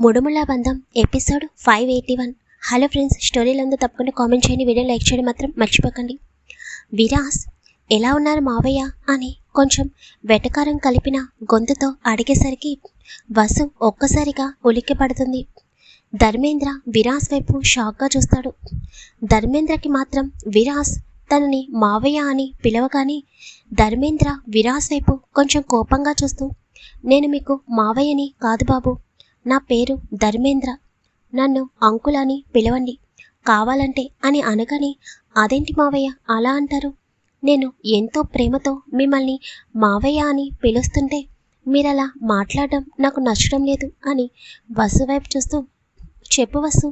Mudumula Bandham episode five eighty one. Hello friends స్టోరీలందు తప్పకుండా comment చేయండి video like చేయడం మాత్రం మర్చిపోకండి. విరాస్ ఎలా ఉన్నారు మావయ్య? అని కొంచెం వెటకారం కలిపిన గొంతుతో అడిగేసరికి వసు ఒక్కసారిగా ఉలిక్కి పడుతుంది. ధర్మేంద్ర విరాస్ వైపు షాక్గా చూస్తాడు. ధర్మేంద్రకి మాత్రం విరాస్ తనని మావయ్య అని పిలవగానే ధర్మేంద్ర విరాస్ వైపు కొంచెం కోపంగా చూస్తూ నేను మీకు మావయ్యని కాదు బాబు నా పేరు ధర్మేంద్ర. నన్ను అంకుల్ అని పిలవండి. కావాలంటే అని అనగానే అదేంటి మావయ్య అలా అంటారు? నేను ఎంతో ప్రేమతో మిమ్మల్ని మావయ్య అని పిలుస్తుంటే మీరలా మాట్లాడడం నాకు నచ్చడం లేదు అని వసు వైపు చూస్తూ చెప్పు వసు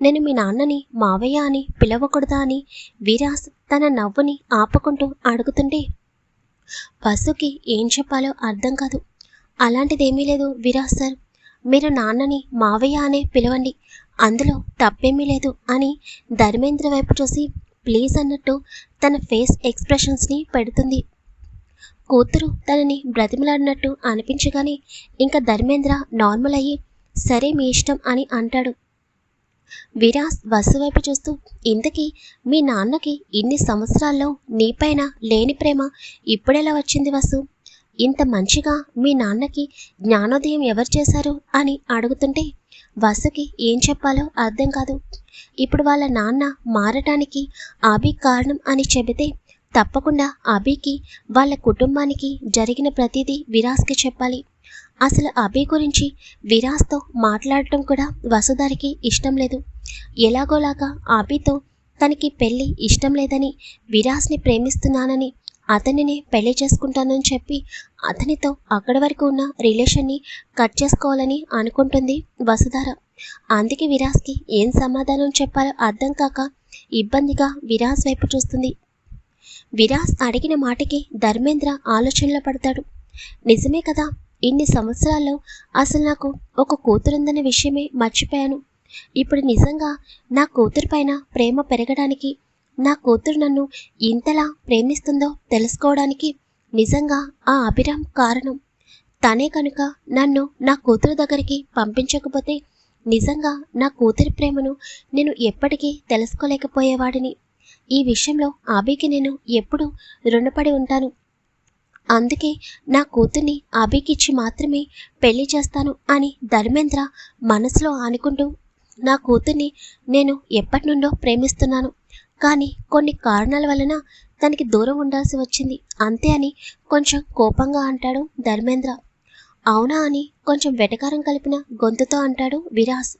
నేను మీ నాన్నని మావయ్య అని పిలవకూడదా అని విరాస్ తన నవ్వుని ఆపుకుంటూ అడుగుతుంటే వసుకి ఏం చెప్పాలో అర్థం కాదు. అలాంటిదేమీ లేదు విరాస్ సార్. మీరు నాన్నని మావయ్య అనే పిలవండి. అందులో తప్పేమీ లేదు అని ధర్మేంద్ర వైపు చూసి ప్లీజ్ అన్నట్టు తన ఫేస్ ఎక్స్ప్రెషన్స్ని పెడుతుంది. కూతురు తనని బ్రతిమలాడినట్టు అనిపించగానే ఇంకా ధర్మేంద్ర నార్మల్ అయ్యి సరే మీ ఇష్టం అని అంటాడు. విరాస్ వసు వైపు చూస్తూ ఇంతకీ మీ నాన్నకి ఇన్ని సంవత్సరాల్లో నీపైన లేని ప్రేమ ఇప్పుడెలా వచ్చింది వసు? ఇంత మంచిగా మీ నాన్నకి జ్ఞానోదయం ఎవరు చేశారు అని అడుగుతుంటే వసుకి ఏం చెప్పాలో అర్థం కాదు. ఇప్పుడు వాళ్ళ నాన్న మారటానికి అభి కారణం అని చెబితే తప్పకుండా అభికి వాళ్ళ కుటుంబానికి జరిగిన ప్రతిదీ విరాస్కి చెప్పాలి. అసలు అభి గురించి విరాస్తో మాట్లాడటం కూడా వసుధారికి ఇష్టం లేదు. ఎలాగోలాగా అభితో తనకి పెళ్ళి ఇష్టం లేదని విరాస్ని ప్రేమిస్తున్నానని అతనిని పెళ్ళి చేసుకుంటానని చెప్పి అతనితో అక్కడి వరకు ఉన్న రిలేషన్ని కట్ చేసుకోవాలని అనుకుంటుంది వసుధార. అందుకే విరాస్కి ఏం సమాధానం చెప్పాలో అర్థం కాక ఇబ్బందిగా విరాస్ వైపు చూస్తుంది. విరాస్ అడిగిన మాటకి ధర్మేంద్ర ఆలోచనలో పడతాడు. నిజమే కదా ఇన్ని సంవత్సరాల్లో అసలు నాకు ఒక కూతురుందన్న విషయమే మర్చిపోయాను. ఇప్పుడు నిజంగా నా కూతురు పైన ప్రేమ పెరగడానికి నా కూతురు నన్ను ఇంతలా ప్రేమిస్తుందో తెలుసుకోవడానికి నిజంగా ఆ అభిరామ్ కారణం. తనే కనుక నన్ను నా కూతురు దగ్గరికి పంపించకపోతే నిజంగా నా కూతురి ప్రేమను నేను ఎప్పటికీ తెలుసుకోలేకపోయేవాడిని. ఈ విషయంలో ఆబీకి నేను ఎప్పుడు రుణపడి ఉంటాను. అందుకే నా కూతుర్ని అభికిచ్చి మాత్రమే పెళ్ళి చేస్తాను అని ధర్మేంద్ర మనసులో అనుకుంటూ నా కూతుర్ని నేను ఎప్పటి నుండో ప్రేమిస్తున్నాను. కానీ కొన్ని కారణాల వలన తనకి దూరం ఉండాల్సి వచ్చింది. అంతే అని కొంచెం కోపంగా అంటాడు ధర్మేంద్ర. అవునా అని కొంచెం వెటకారం కలిపిన గొంతుతో అంటాడు విరాస్.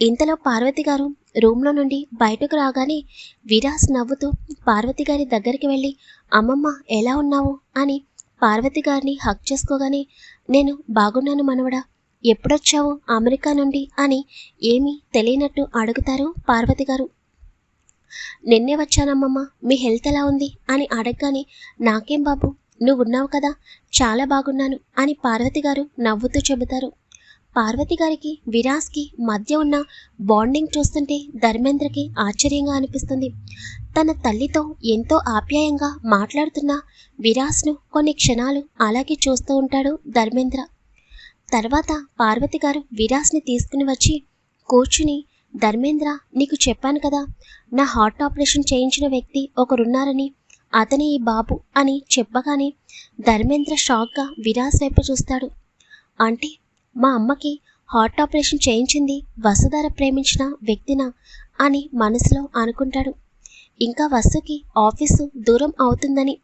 ఇంతలో పార్వతి గారు రూమ్లో నుండి బయటకు రాగానే విరాస్ నవ్వుతూ పార్వతి గారి దగ్గరికి వెళ్ళి అమ్మమ్మ ఎలా ఉన్నావు? అని పార్వతి గారిని హక్ చేసుకోగానే నేను బాగున్నాను మనవడా. ఎప్పుడొచ్చావు అమెరికా నుండి? అని ఏమీ తెలియనట్టు అడుగుతారు పార్వతి గారు. నిన్నే వచ్చానమ్మమ్మ. మీ హెల్త్ ఎలా ఉంది? అని అడగగానే నాకేం బాబు? నువ్వున్నావు కదా. చాలా బాగున్నాను అని పార్వతి గారు నవ్వుతూ చెబుతారు. పార్వతి గారికి విరాస్కి మధ్య ఉన్న బాండింగ్ చూస్తుంటే ధర్మేంద్రకి ఆశ్చర్యంగా అనిపిస్తుంది. తన తల్లితో ఎంతో ఆప్యాయంగా మాట్లాడుతున్న విరాస్ను కొన్ని క్షణాలు అలాగే చూస్తూ ఉంటాడు ధర్మేంద్ర. తర్వాత పార్వతి గారు విరాస్ని తీసుకుని వచ్చి కూర్చుని ధర్మేంద్ర నీకు చెప్పాను కదా నా హార్ట్ ఆపరేషన్ చేయించిన వ్యక్తి ఒకరున్నారని అతని ఈ బాబు అని చెప్పగానే ధర్మేంద్ర షాక్గా విరాస్ వైపు చూస్తాడు. అంటే మా అమ్మకి హార్ట్ ఆపరేషన్ చేయించింది వసుధార ప్రేమించిన వ్యక్తినా అని మనసులో అనుకుంటాడు. ఇంకా వసుకి ఆఫీసు దూరం అవుతుందని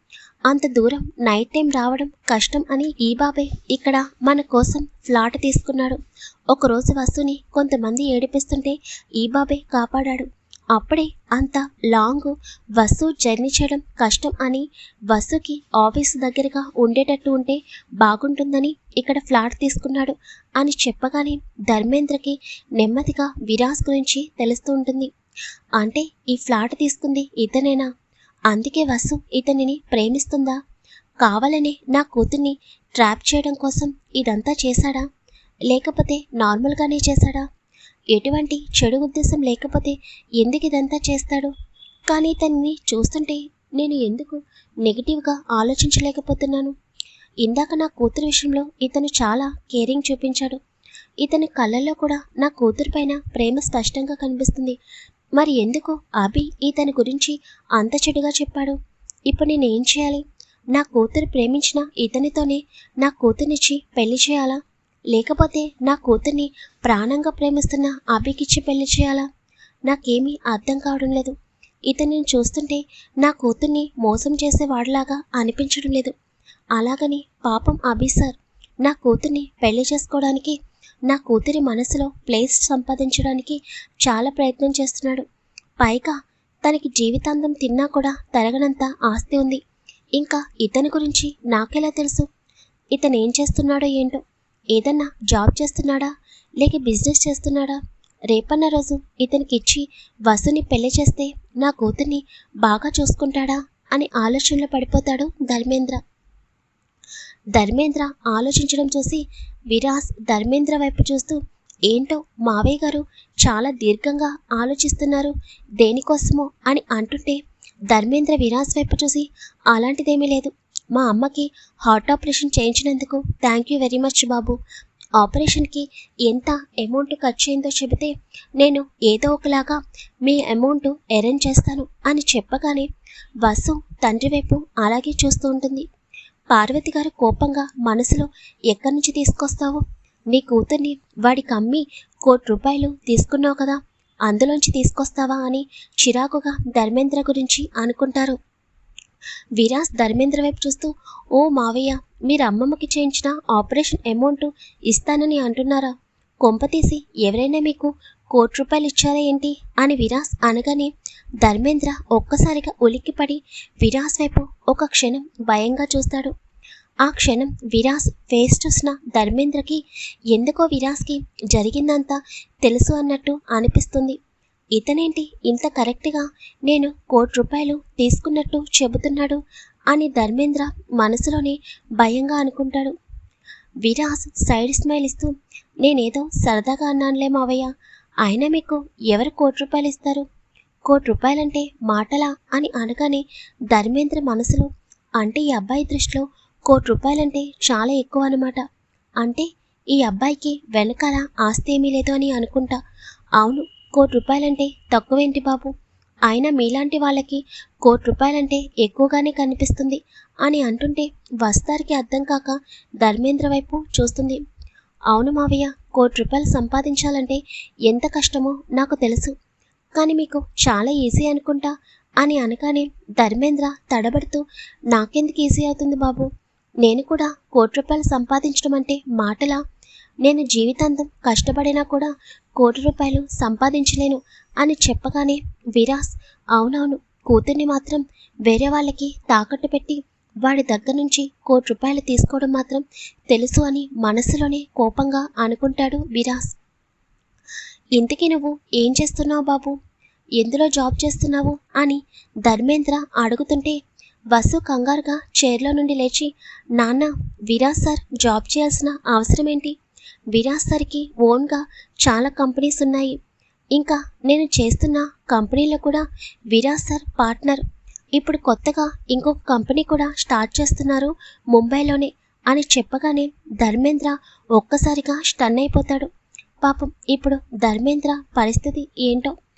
అంత దూరం నైట్ టైం రావడం కష్టం అని ఈ బాబే ఇక్కడ మన కోసం ఫ్లాట్ తీసుకున్నాడు. ఒకరోజు వస్తుని కొంతమంది ఏడిపిస్తుంటే ఈ బాబే కాపాడాడు. అప్పుడే అంత లాంగ్ బస్సు జర్నీ చేయడం కష్టం అని వసుకి ఆఫీస్ దగ్గరగా ఉండేటట్టు ఉంటే బాగుంటుందని ఇక్కడ ఫ్లాట్ తీసుకున్నాడు అని చెప్పగానే ధర్మేంద్రకి నెమ్మదిగా విరాస్ గురించి తెలుస్తూ ఉంటుంది. అంటే ఈ ఫ్లాట్ తీసుకుంది ఇతనేనా? అందుకే వసు ఇతనిని ప్రేమిస్తుందా? కావాలనే నా కూతుర్ని ట్రాప్ చేయడం కోసం ఇదంతా చేశాడా? లేకపోతే నార్మల్గానే చేశాడా? ఎటువంటి చెడు ఉద్దేశం లేకపోతే ఎందుకు ఇదంతా చేస్తాడు? కానీ తనని చూస్తుంటే నేను ఎందుకు నెగిటివ్గా ఆలోచించలేకపోతున్నాను? ఇందాక నా కూతురు విషయంలో ఇతను చాలా కేరింగ్ చూపించాడు. ఇతని కళ్ళల్లో కూడా నా కూతురు పైన ప్రేమ స్పష్టంగా కనిపిస్తుంది. మరి ఎందుకు? అభి ఇతని గురించి అంత చెడుగా చెప్పాడు. ఇప్పుడు నేను ఏం చేయాలి? నా కూతురు ప్రేమించిన ఇతనితోనే నా కూతురినిచ్చి పెళ్ళి చేయాలా? లేకపోతే నా కూతుర్ని ప్రాణంగా ప్రేమిస్తున్న అభికిచ్చి పెళ్ళి చేయాలా? నాకేమీ అర్థం కావడం లేదు. ఇతనిని చూస్తుంటే నా కూతుర్ని మోసం చేసేవాడిలాగా అనిపించడం లేదు. అలాగని పాపం అభి సార్ నా కూతుర్ని పెళ్ళి చేసుకోవడానికి నా కూతురి మనసులో ప్లేస్ సంపాదించడానికి చాలా ప్రయత్నం చేస్తున్నాడు. పైగా తనకి జీవితాంతం తిన్నా కూడా తరగనంత ఆస్తి ఉంది. ఇంకా ఇతని గురించి నాకెలా తెలుసు? ఇతను ఏం చేస్తున్నాడో ఏంటో? ఏదన్నా జాబ్ చేస్తున్నాడా? లేక బిజినెస్ చేస్తున్నాడా? రేపన్న రోజు ఇతనికి ఇచ్చి వసుని పెళ్ళి చేస్తే నా కూతుర్ని బాగా చూసుకుంటాడా? అని ఆలోచనలో పడిపోతాడు ధర్మేంద్ర. ధర్మేంద్ర ఆలోచించడం చూసి విరాస్ ధర్మేంద్ర వైపు చూస్తూ ఏంటో మావయ్య గారు చాలా దీర్ఘంగా ఆలోచిస్తున్నారు దేనికోసమో అని అంటుంటే ధర్మేంద్ర విరాస్ వైపు చూసి అలాంటిదేమీ లేదు. మా అమ్మకి హార్ట్ ఆపరేషన్ చేయించినందుకు థ్యాంక్ యూ వెరీ మచ్ బాబు. ఆపరేషన్కి ఎంత అమౌంట్ ఖర్చు అయిందో చెబితే నేను ఏదో ఒకలాగా మీ అమౌంట్ అరేంజ్ చేస్తాను అని చెప్పగానే వసు తండ్రి వైపు అలాగే చూస్తూ ఉంటుంది. పార్వతి గారు కోపంగా మనసులో ఎక్కడి నుంచి తీసుకొస్తావు? నీ కూతుర్ని వాడికి అమ్మి కోటి రూపాయలు తీసుకున్నావు కదా అందులోంచి తీసుకొస్తావా? అని చిరాకుగా ధర్మేంద్ర గురించి అనుకుంటారు. విరాస్ ధర్మేంద్ర వైపు చూస్తూ ఓ మావయ్య మీరు అమ్మమ్మకి చేయించిన ఆపరేషన్ అమౌంట్ ఇస్తానని అంటున్నారా? కొంపతీసి ఎవరైనా మీకు కోటి రూపాయలు ఇచ్చారా ఏంటి? అని విరాస్ అనగానే ధర్మేంద్ర ఒక్కసారిగా ఉలిక్కిపడి విరాస్ వైపు ఒక క్షణం భయంగా చూస్తాడు. ఆ క్షణం విరాస్ ఫేస్ చూసిన ధర్మేంద్రకి ఎందుకో విరాస్కి జరిగిందంతా తెలుసు అన్నట్టు అనిపిస్తుంది. ఇతనేంటి ఇంత కరెక్ట్గా నేను కోటి రూపాయలు తీసుకున్నట్టు చెబుతున్నాడు అని ధర్మేంద్ర మనసులోనే భయంగా అనుకుంటాడు. విరాస్ సైడ్ స్మైల్ ఇస్తూ నేనేదో సరదాగా అన్నానులే మావయ్య ఆయన మీకు ఎవరు కోటి రూపాయలు ఇస్తారు? కోటి రూపాయలంటే మాటలా అని అనగానే ధర్మేంద్ర మనసులో అంటే ఈ అబ్బాయి దృష్టిలో కోటి రూపాయలంటే చాలా ఎక్కువ అనమాట అంటే ఈ అబ్బాయికి వెనకాల ఆస్తి ఏమీ లేదు అని అనుకుంటా. అవును కోటి రూపాయలంటే తక్కువేంటి బాబు? అయినా మీలాంటి వాళ్ళకి కోటి రూపాయలంటే ఎక్కువగానే కనిపిస్తుంది అని అంటుంటే వస్తారికి అర్థం కాక ధర్మేంద్ర వైపు చూస్తుంది. అవును మావయ్య కోటి రూపాయలు సంపాదించాలంటే ఎంత కష్టమో నాకు తెలుసు. కానీ మీకు చాలా ఈజీ అనుకుంటా అని అనగానే ధర్మేంద్ర తడబడుతూ నాకెందుకు ఈజీ అవుతుంది బాబు? నేను కూడా కోటి రూపాయలు సంపాదించడం అంటే మాటలా? నేను జీవితాంతం కష్టపడినా కూడా కోటి రూపాయలు సంపాదించలేను అని చెప్పగానే విరాస్ అవునవును కూతుర్ని మాత్రం వేరే వాళ్ళకి తాకట్టు పెట్టి వాడి దగ్గర నుంచి కోటి రూపాయలు తీసుకోవడం మాత్రం తెలుసు అని మనసులోనే కోపంగా అనుకుంటాడు విరాస్. ఇంతకీ నువ్వు ఏం చేస్తున్నావు బాబు? ఎందులో జాబ్ చేస్తున్నావు? అని ధర్మేంద్ర అడుగుతుంటే వసు కంగారుగా చైర్లో నుండి లేచి నాన్న విరాజ్ సార్ జాబ్ చేయాల్సిన అవసరం ఏంటి విరాజ్ సార్కి ఓన్గా చాలా కంపెనీస్ ఉన్నాయి. ఇంకా నేను చేస్తున్న కంపెనీలో కూడా విరాజ్ సార్ పార్ట్నర్ ఇప్పుడు కొత్తగా ఇంకొక కంపెనీ కూడా స్టార్ట్ చేస్తున్నారు ముంబైలోనే అని చెప్పగానే ధర్మేంద్ర ఒక్కసారిగా స్టన్ అయిపోతాడు. పాపం ఇప్పుడు ధర్మేంద్ర పరిస్థితి ఏంటో